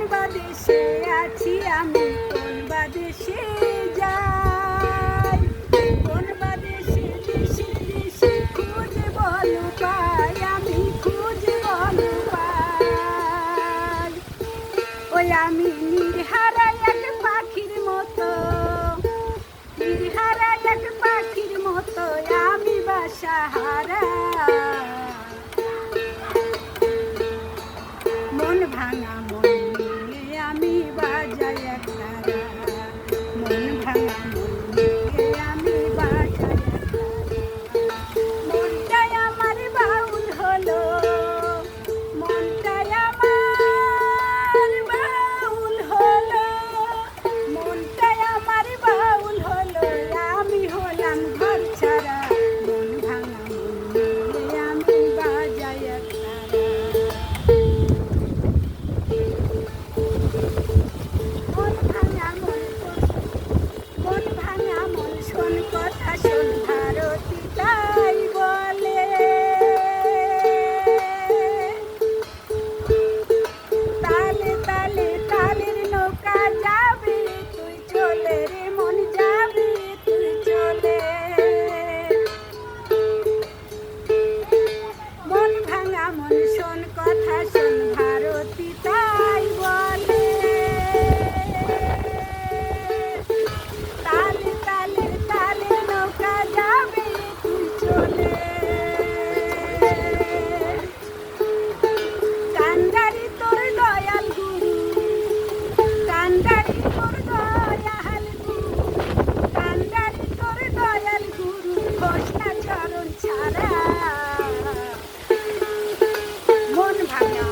কোন বা দেশে আছি আমি? কোন বা দেশে যাই? কোন বা দেশে দেশে খুঁজে বলো পাই? আমি খুঁজে বলো পাই। ওই আমি নির্হারা এক পাখির মতো। নির্হারা এক পাখির মতো আমি বাসাহারা মন Bye.